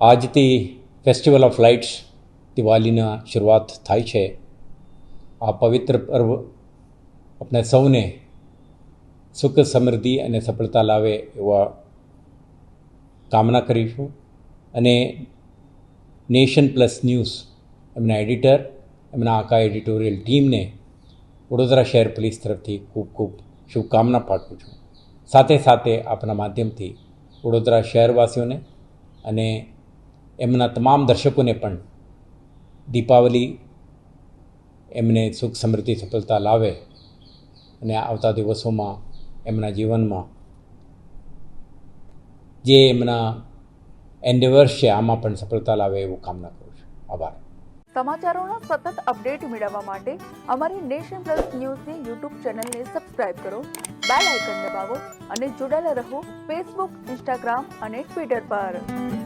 આજથી festival of lights દિવાળીના શરૂઆત થાય છે. આ પવિત્ર પર્વ આપણે સૌને સુખ સમૃદ્ધિ અને સફળતા લાવે એવા કામના કરીશું. અને નેશન પ્લસ ન્યૂઝ એમના એડિટર, એમના આખા એડિટોરિયલ ટીમને વડોદરા શહેર પોલીસ તરફથી ખૂબ ખૂબ શુભકામના પાઠવું છું. સાથે સાથે આપના માધ્યમથી વડોદરા શહેરવાસીઓને અને એમના તમામ દર્શકોને પણ દીપાવલી એમને સુખ સમૃદ્ધિ, સફળતા લાવે અને આવતા દિવસોમાં એમના જીવનમાં જે એમના એન્ડેવર્સ છે, આમાં પણ સફળતા લાવે એવું કામના કરું છું. આભાર. સમાચારોના સતત અપડેટ મેળવવા માટે અમારી નેશન પ્લસ ન્યૂઝની યુટ્યુબ ચેનલને સબસ્ક્રાઇબ કરો બેલ આઇકન દબાવો અને જોડાયેલા રહો ફેસબુક ઇન્સ્ટાગ્રામ અને ટ્વિટર પર.